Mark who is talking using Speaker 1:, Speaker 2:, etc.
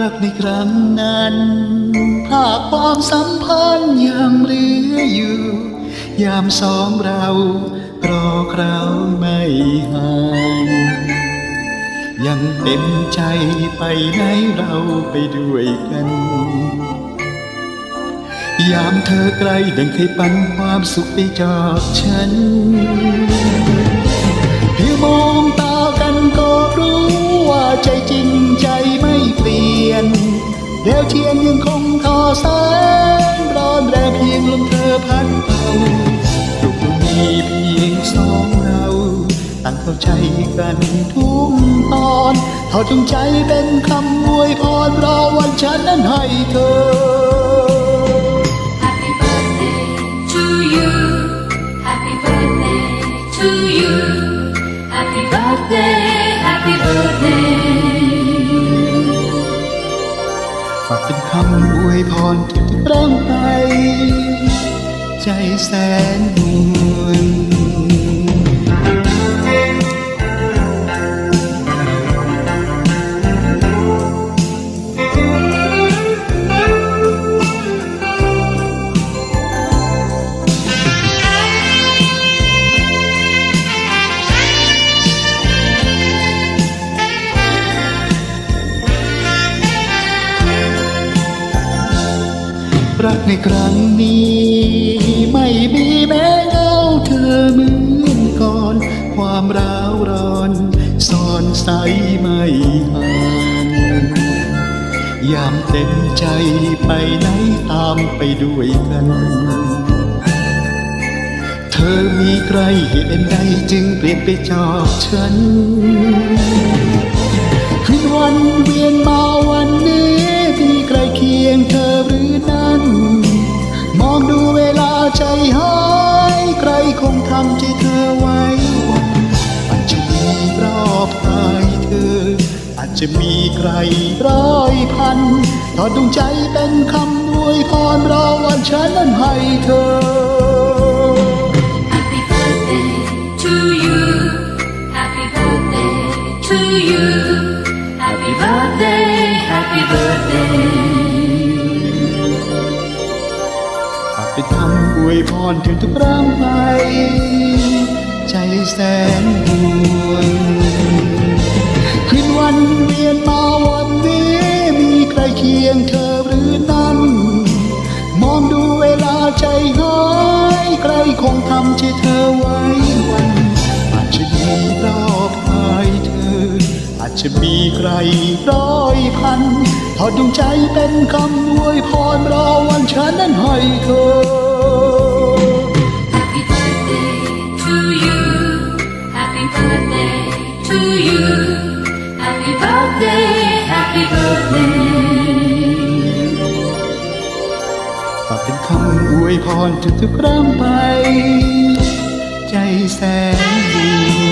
Speaker 1: รักในครั้งนั้นภาพความสัมพันธ์ยังเหลืออยู่ ยามสองเรารอคราวไม่ห่างยังเต็มใจไปไหนเราไปด้วยกัน ยามเธอไกลดังเคยปันความสุขไปจากฉันเพียงมองตากันก็รู้ว่าใจจริง ยนเดวเทียนยังคงทอแสงร้อนแรงเพียงลมเธอพัดเป่าลูกมีเพียงสองเราต่างเข้าใจกันทุกตอนเท่าจงใจเป็นคำอวยพรรอวันฉันนั้นให้เธอ
Speaker 2: Happy birthday
Speaker 1: เป็นคำอวยพรทุกๆร่างไป ใจแสนห่วง รักในครั้งนี้ ไม่มีแม้เงาเธอเหมือนก่อน ความร้าวร้อนซ่อนใสไม่ห่างยามเต็มใจไปไหนตามไปด้วยกัน เธอมีใครเหตุใดจึงเปลี่ยนไปจากฉัน คืนวันเวียนมา จจะมีใครร้อยพันต่อดวงใจเป็นคำอวยพรรอวันฉันนั้นให้เธอ
Speaker 2: Happy birthday to you. Happy birthday to you. Happy birthday, happy birthday.
Speaker 1: ฝากเป็นคำอวยพรถึงทุกร่างไปใจแสนห่วง มันเวียนมาวันนี้มีใครเคียงเธอหรือนั้น มองดูเวลาใจหายใครคงทำใจเธอไว้วันอาจจะมีรอบกายเธอ อาจจะมีใครร้อยพันทอดดวงใจเป็นคำอวยพรรอวันฉันนั้นให้เธอ อวยพรทุกๆครั้งไป ใจแสนดี